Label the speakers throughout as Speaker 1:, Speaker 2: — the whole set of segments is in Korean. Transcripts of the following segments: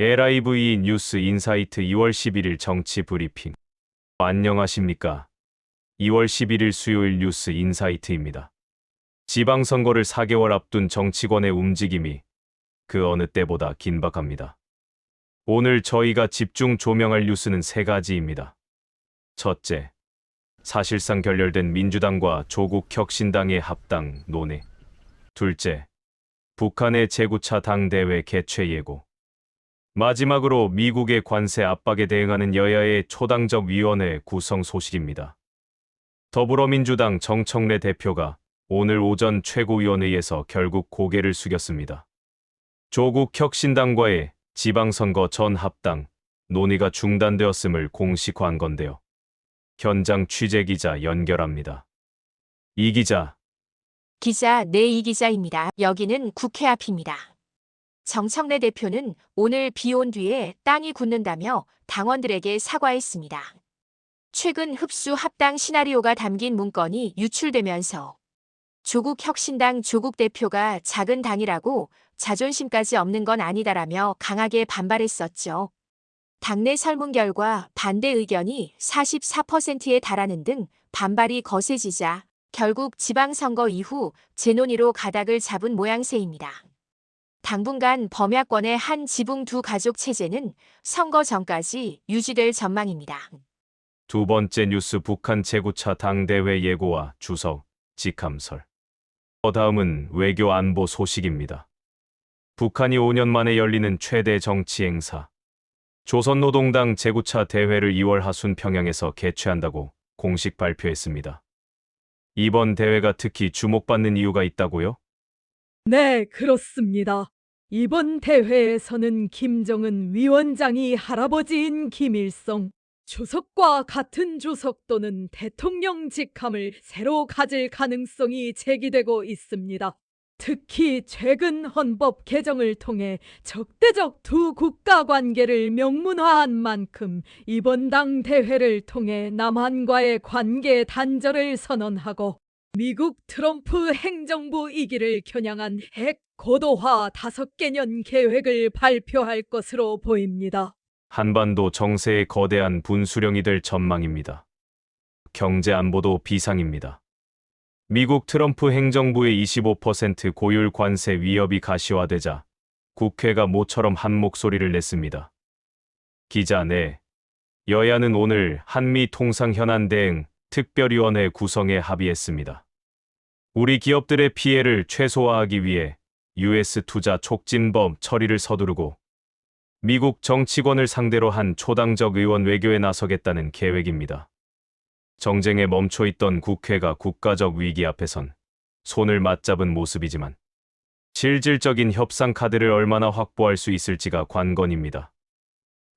Speaker 1: LIV 뉴스 인사이트 2월 11일 정치 브리핑. 안녕하십니까. 2월 11일 수요일 뉴스 인사이트입니다. 지방선거를 4개월 앞둔 정치권의 움직임이 그 어느 때보다 긴박합니다. 오늘 저희가 집중 조명할 뉴스는 세 가지입니다. 첫째, 사실상 결렬된 민주당과 조국 혁신당의 합당 논의. 둘째, 북한의 재구차 당대회 개최 예고. 마지막으로 미국의 관세 압박에 대응하는 여야의 초당적 위원회 구성 소식입니다. 더불어민주당 정청래 대표가 오늘 오전 최고위원회에서 결국 고개를 숙였습니다. 조국 혁신당과의 지방선거 전 합당 논의가 중단되었음을 공식화한 건데요. 현장 취재 기자 연결합니다. 이 기자,
Speaker 2: 기자 네 이 기자입니다. 여기는 국회 앞입니다. 정청래 대표는 오늘 비 온 뒤에 땅이 굳는다며 당원들에게 사과했습니다. 최근 흡수 합당 시나리오가 담긴 문건이 유출되면서 조국 혁신당 조국 대표가 작은 당이라고 자존심까지 없는 건 아니다라며 강하게 반발했었죠. 당내 설문 결과 반대 의견이 44%에 달하는 등 반발이 거세지자 결국 지방선거 이후 재논의로 가닥을 잡은 모양새입니다. 당분간 범야권의 한 지붕 두 가족 체제는 선거 전까지 유지될 전망입니다.
Speaker 1: 두 번째 뉴스 북한 재구차 당대회 예고와 주석, 직함설. 어 다음은 외교 안보 소식입니다. 북한이 5년 만에 열리는 최대 정치 행사. 조선노동당 재구차 대회를 2월 하순 평양에서 개최한다고 공식 발표했습니다. 이번 대회가 특히 주목받는 이유가 있다고요?
Speaker 3: 네, 그렇습니다. 이번 대회에서는 김정은 위원장이 할아버지인 김일성, 주석과 같은 주석 또는 대통령 직함을 새로 가질 가능성이 제기되고 있습니다. 특히 최근 헌법 개정을 통해 적대적 두 국가 관계를 명문화한 만큼 이번 당 대회를 통해 남한과의 관계 단절을 선언하고 미국 트럼프 행정부 이기를 겨냥한 핵 고도화 다섯 개년 계획을 발표할 것으로 보입니다.
Speaker 1: 한반도 정세의 거대한 분수령이 될 전망입니다. 경제 안보도 비상입니다. 미국 트럼프 행정부의 25% 고율 관세 위협이 가시화되자 국회가 모처럼 한 목소리를 냈습니다. 기자 내 여야는 오늘 한미 통상 현안 대응 특별위원회 구성에 합의했습니다. 우리 기업들의 피해를 최소화하기 위해 US 투자 촉진법 처리를 서두르고 미국 정치권을 상대로 한 초당적 의원 외교에 나서겠다는 계획입니다. 정쟁에 멈춰 있던 국회가 국가적 위기 앞에선 손을 맞잡은 모습이지만 실질적인 협상 카드를 얼마나 확보할 수 있을지가 관건입니다.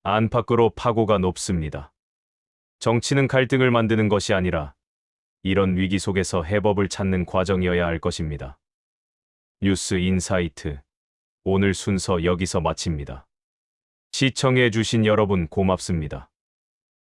Speaker 1: 안팎으로 파고가 높습니다. 정치는 갈등을 만드는 것이 아니라 이런 위기 속에서 해법을 찾는 과정이어야 할 것입니다. 뉴스 인사이트. 오늘 순서 여기서 마칩니다. 시청해 주신 여러분 고맙습니다.